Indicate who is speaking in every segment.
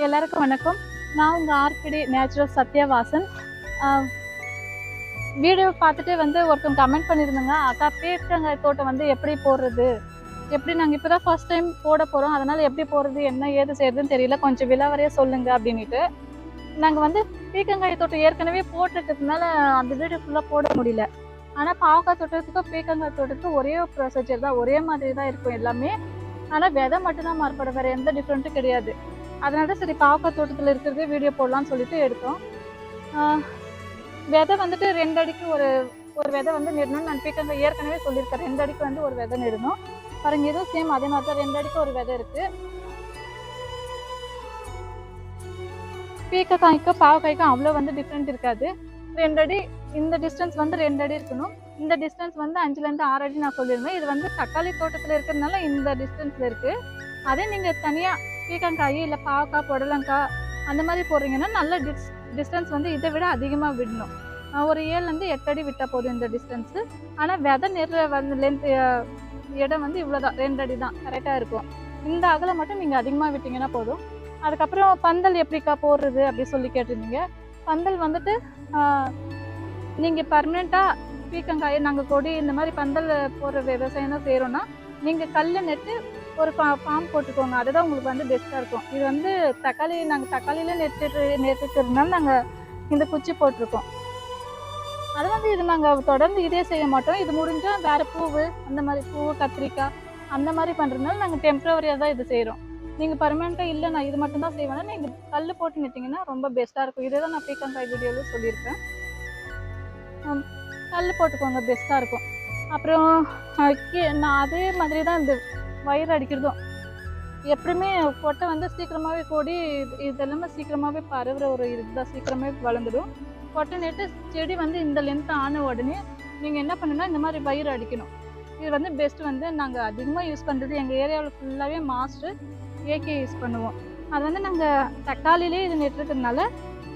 Speaker 1: எல்லாருக்கும் வணக்கம். நான் உங்கள் ஆர்கிடி நேச்சுரல் சத்யவாசன். வீடியோ பார்த்துட்டு வந்து ஒருத்தவங்க கமெண்ட் பண்ணியிருந்தேங்க. அக்கா பீர்க்கங்காய் தோட்டம் வந்து எப்படி போடுறது? எப்படி நாங்கள் இப்போ தான் ஃபர்ஸ்ட் டைம் போட போகிறோம் அதனால் எப்படி போடுறது என்ன ஏது செய்யறதுன்னு தெரியல. கொஞ்சம் விலாவறையாக சொல்லுங்கள் அப்படின்ட்டு நாங்கள் வந்து பீக்கங்காய் தோட்டம் ஏற்கனவே போட்டிருக்கிறதுனால அந்த வீடியோ ஃபுல்லாக போட முடியல. ஆனால் பாவக்காய் தோட்டத்துக்கும் பீக்கங்காய் தோட்டத்துக்கும் ஒரே ப்ரொசீஜர் தான். ஒரே மாதிரி தான் இருக்கும் எல்லாமே. ஆனால் விதை மட்டும்தான் மாறுபடும். வேறு எந்த டிஃப்ரெண்ட்டும் கிடையாது. அதனால தான் சரி பாவக்காய் தோட்டத்தில் இருக்கிறதே வீடியோ போடலாம்னு சொல்லிட்டு எடுத்தோம். விதை வந்துட்டு ரெண்டு அடிக்கு ஒரு ஒரு விதை வந்து நடணும் நான் பீக்கங்காய் ஏற்கனவே சொல்லியிருக்கேன். ரெண்டு அடிக்கு வந்து ஒரு விதை நடணும். பாருங்க இதுவும் சேம் அதே மாதிரி தான். ரெண்டு அடிக்கு ஒரு விதை இருக்கு. பீக்கக்காய்க்கும் பாவக்காய்க்கும் அவ்வளோ வந்து டிஃப்ரெண்ட் இருக்காது. ரெண்டு அடி இந்த டிஸ்டன்ஸ் வந்து ரெண்டு அடி இருக்கணும். இந்த டிஸ்டன்ஸ் வந்து அஞ்சுலேருந்து ஆறு அடி நான் சொல்லியிருந்தேன். இது வந்து தக்காளி தோட்டத்தில் இருக்கிறதுனால இந்த டிஸ்டன்ஸில் இருக்குது அதே நீங்கள் தனியாக பீக்கங்காய் இல்லை பாவக்காய் புடலங்காய் அந்த மாதிரி போடுறீங்கன்னா நல்ல டிஸ் டிஸ்டன்ஸ் வந்து இதை விட அதிகமாக விடணும். ஒரு ஏழுலேருந்து எட்டு அடி விட்டால் போதும் இந்த டிஸ்டன்ஸு ஆனால் விதை நெற வந்து லென்த் இடம் வந்து இவ்வளோதான் ரெண்டு அடி தான். கரெக்டாக இருக்கும். இந்த அகலை மட்டும் நீங்கள் அதிகமாக விட்டிங்கன்னா போதும். அதுக்கப்புறம் பந்தல் எப்படிக்கா போடுறது அப்படி சொல்லி கேட்டிருந்தீங்க. பந்தல் வந்துட்டு நீங்கள் பர்மனெண்ட்டாக பீக்கங்காய் நாங்கள் கொடி இந்த மாதிரி பந்தல் போடுற விவசாயம் தான் செய்கிறோன்னா நீங்கள் கல் நெட்டு ஒரு பா ஃபார்ம் போட்டுக்கோங்க. அதுதான் உங்களுக்கு வந்து பெஸ்ட்டாக இருக்கும். இது வந்து தக்காளி நாங்கள் தக்காளியில் நெட்டுட்டு நெட்டுக்கிறதுனால நாங்கள் இந்த குச்சி போட்டிருக்கோம். அது வந்து இது நாங்கள் தொடர்ந்து இதே செய்ய மாட்டோம். இது முடிஞ்சால் வேறு பூவு அந்த மாதிரி பூவு கத்திரிக்காய் அந்த மாதிரி பண்ணுறதுனால நாங்கள் டெம்ப்ரவரியாக தான் இது செய்கிறோம் நீங்கள் பர்மனெண்ட்டாக இல்லை நான் இது மட்டும் தான் செய்வேன்னா நீங்கள் கல் போட்டு நெட்டிங்கன்னா ரொம்ப பெஸ்ட்டாக இருக்கும். இதே தான் நான் பீக்கங்காய் வீடியோவில் சொல்லியிருப்பேன் கல் போட்டுக்கோங்க. பெஸ்ட்டாக இருக்கும். அப்புறம் நான் அதே மாதிரி தான் இந்த வயிறு அடிக்கிறதும். எப்படியுமே கொட்டை வந்து சீக்கிரமாகவே கொடி இதெல்லாமே சீக்கிரமாகவே பரவுற ஒரு இதுதான் சீக்கிரமாகவே வளர்ந்துடும். கொட்டை நட்டு செடி வந்து இந்த லென்த் ஆன உடனே நீங்கள் என்ன பண்ணணும்னா இந்த மாதிரி வயிறு அடிக்கணும். இது வந்து பெஸ்ட் வந்து நாங்கள் அதிகமாக யூஸ் பண்ணுறது எங்கள் ஏரியாவில் ஃபுல்லாகவே மாஸ்டர் ஏகே யூஸ் பண்ணுவோம். அது வந்து நாங்கள் தக்காளிலே இது நட்டுருக்கிறதுனால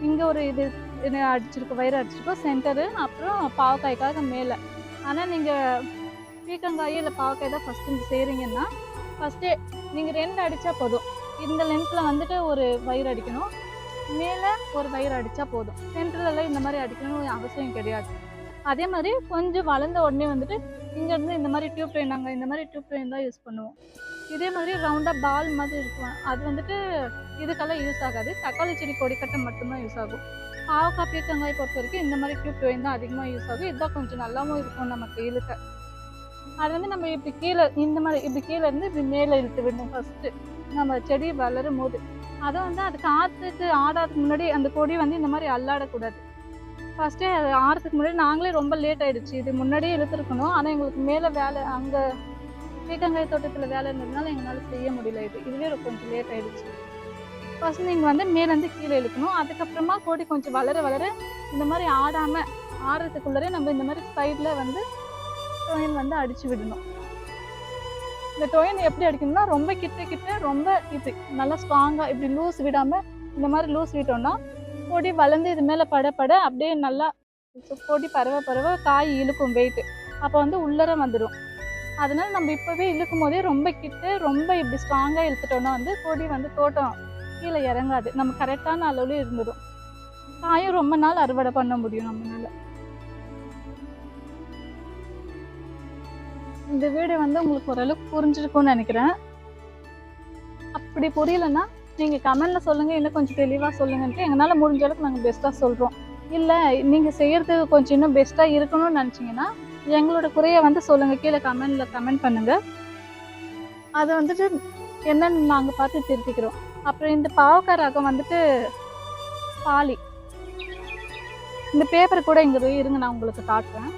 Speaker 1: இங்கே ஒரு இது இது அடிச்சிருக்கோம் வயிறு அடிச்சிருக்கோம் சென்டரு அப்புறம் பாவக்காய்க்காக மேலே. ஆனால் நீங்கள் பீக்கங்காயோ இல்லை பாவக்காய் தான் ஃபஸ்ட்டு செய்கிறீங்கன்னா ஃபஸ்ட்டே நீங்கள் ரெண்டு அடித்தா போதும். இந்த லென்த்தில் வந்துட்டு ஒரு வயிறு அடிக்கணும். மேலே ஒரு வயிறு அடித்தா போதும். சென்டர்லலாம் இந்த மாதிரி அடிக்கணும்னு அவசியம் கிடையாது. அதே மாதிரி கொஞ்சம் வளர்ந்த உடனே வந்துட்டு இங்கேருந்து இந்த மாதிரி டியூப் ட்ரெயின் நாங்கள் இந்த மாதிரி டியூப் ட்ரெயின் தான் யூஸ் பண்ணுவோம். இதே மாதிரி ரவுண்டாக பால் மாதிரி இருக்கும். அது வந்துட்டு இதுக்கெல்லாம் யூஸ் ஆகாது. தக்காளி செடி கொடிக்கட்டை மட்டும்தான் யூஸ் ஆகும். பாவக்காய் பீக்கங்காய் பொறுத்த வரைக்கும் இந்த மாதிரி டியூப் ட்ரெயின் தான் அதிகமாக யூஸ் ஆகும். இதுதான் கொஞ்சம் நல்லாவும் இருக்கும் நமக்கு இழுக்க அது வந்து நம்ம இப்படி கீழே இந்த மாதிரி இப்படி கீழே இருந்து இப்படி மேலே இழுத்து விடணும் ஃபஸ்ட்டு நம்ம செடி வளரும் போது. அதை வந்து அது காற்றுக்கு ஆடாததுக்கு முன்னாடி அந்த கொடி வந்து இந்த மாதிரி அல்லாடக்கூடாது ஃபஸ்ட்டே அது ஆறதுக்கு முன்னாடி நாங்களே ரொம்ப லேட் ஆகிடுச்சு இது முன்னாடியே இழுத்துருக்கணும். ஆனால் எங்களுக்கு மேலே வேலை அங்கே பீக்கங்காய் தோட்டத்தில் வேலை இருந்ததுனால எங்களால் செய்ய முடியல இது. இதுவே கொஞ்சம் லேட் ஆகிடுச்சு ஃபஸ்ட் நீங்கள் வந்து மேலேருந்து கீழே இழுக்கணும். அதுக்கப்புறமா கொடி கொஞ்சம் வளர வளர இந்த மாதிரி ஆடாமல் ஆடுறதுக்குள்ளரே நம்ம இந்த மாதிரி சைடில் வந்து டொயின் வந்து அடிச்சு விடணும். இந்த டொயின் எப்படி அடிக்கணும்னா ரொம்ப கிட்ட கிட்ட ரொம்ப இது நல்லா ஸ்ட்ராங்காக இப்படி லூஸ் விடாமல் இந்த மாதிரி லூஸ் விட்டோம்னா கொடி வளர்ந்து இது மேலே பட பட அப்படியே நல்லா கொடி பரவ பரவ காய் இழுக்கும் வெயிட் அப்போ வந்து உள்ளர வந்துடும் அதனால நம்ம இப்போவே இழுக்கும் போதே ரொம்ப கிட்ட ரொம்ப இப்படி ஸ்ட்ராங்காக இழுத்துட்டோம்னா வந்து கொடி வந்து தோட்டம் கீழே இறங்காது. நம்ம கரெக்டான அளவில் இருந்துடும் காயும் ரொம்ப நாள் அறுவடை பண்ண முடியும் நம்மளால. இந்த வீடியோ வந்து உங்களுக்கு ஓரளவுக்கு புரிஞ்சிருக்கும்னு நினைக்கிறேன். அப்படி புரியலன்னா நீங்கள் கமெண்டில் சொல்லுங்கள் இன்னும் கொஞ்சம் தெளிவாக சொல்லுங்கன்ட்டு எங்களால் முடிஞ்ச அளவுக்கு நாங்கள் பெஸ்ட்டாக சொல்கிறோம் இல்லை நீங்கள் செய்கிறதுக்கு கொஞ்சம் இன்னும் பெஸ்ட்டாக இருக்கணும்னு நினச்சிங்கன்னா எங்களோட குறையை வந்து சொல்லுங்கள் கீழே கமெண்டில் கமெண்ட் பண்ணுங்கள் அதை வந்துட்டு என்னன்னு நாங்கள் பார்த்து திருத்திக்கிறோம். அப்புறம் இந்த பாவக்காய் ரகம் வந்துட்டு பாலி. இந்த பேப்பர் கூட இங்கே இருங்க நான் உங்களுக்கு காட்டுறேன்.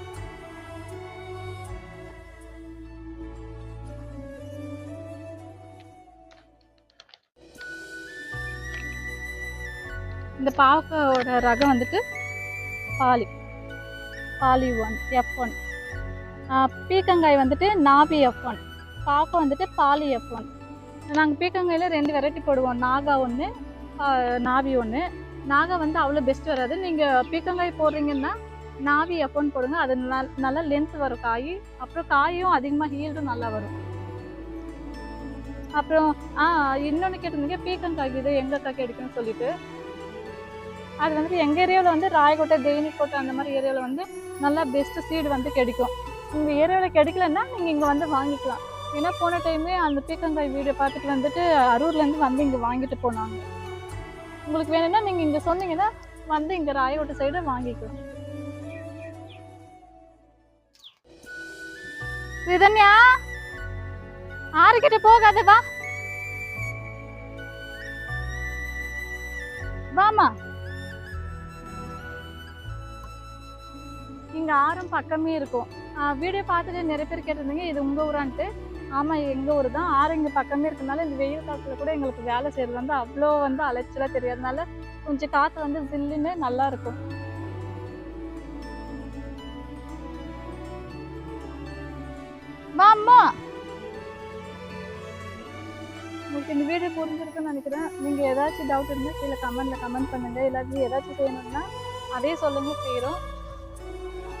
Speaker 1: இந்த பாவக்காயோட ரகம் வந்துட்டு Pali. Pali one F one பீக்கங்காய் வந்துட்டு நாபி எஃப் ஒன் பாவக்காய் வந்துட்டு பாலி எஃப் ஒன் நாங்கள் பீக்கங்காயில் ரெண்டு வெரைட்டி போடுவோம். நாகா ஒன்று நாவி ஒன்று நாகா வந்து அவ்வளோ பெஸ்ட் வராது. நீங்கள் பீக்கங்காய் போடுறீங்கன்னா நாவி எஃப் ஒன் போடுங்க. அது நல் நல்லா லென்த் வரும் காய். அப்புறம் காயும் அதிகமாக ஹீல்டும் நல்லா வரும். அப்புறம் ஆ இன்னொன்று கேட்டிருந்தீங்க பீக்கங்காய் இது எங்கக்கா கிடைக்குன்னு கிடைக்கும்னு சொல்லிட்டு. அது வந்துட்டு எங்கள் ஏரியாவில் வந்து ராயக்கோட்டை தேனிக்கோட்டை அந்த மாதிரி ஏரியாவில் வந்து நல்லா பெஸ்ட்டு சீடு வந்து கிடைக்கும். உங்கள் ஏரியாவில் கிடைக்கலன்னா நீங்கள் இங்கே வந்து வாங்கிக்கலாம். ஏன்னா போன டைமே அந்த பீக்கங்காய் வீடியோ பார்த்துட்டு வந்துட்டு அரூர்லேருந்து வந்து இங்கே வாங்கிட்டு போனாங்க. உங்களுக்கு வேணும்னா நீங்கள் இங்கே சொன்னீங்கன்னா வந்து இங்கே ராயக்கோட்டை சைடு வாங்கிக்கலாம். ரிதன்யா? ஆறுகிட்ட போகாத வா. வாமா இங்கே ஆரம் பக்கமே இருக்கும். வீடியோ பார்த்துட்டு நிறைய பேர் கேட்டிருந்தீங்க இது உங்கள் ஊரான்ட்டு. ஆமாம் எங்கள் ஊர் தான். ஆறு இங்கே பக்கமே இருக்கனால இந்த வெயில் காலத்தில் கூட எங்களுக்கு வேலை செய்கிறது வந்து அவ்வளோ வந்து அலைச்சலாக தெரியாதனால கொஞ்சம் காற்று வந்து ஜில்லுன்னு நல்லா இருக்கும். வாம்மா உங்களுக்கு இந்த வீடியோ புரிஞ்சிருக்குன்னு நினைக்கிறேன். நீங்கள் ஏதாச்சும் டவுட் இருந்தால் கீழே கமெண்ட்டில் கமெண்ட் பண்ணுங்கள் எல்லாத்தையும் ஏதாச்சும் செய்யணும்னா அதே சொல்லுங்கள் செய்கிறோம்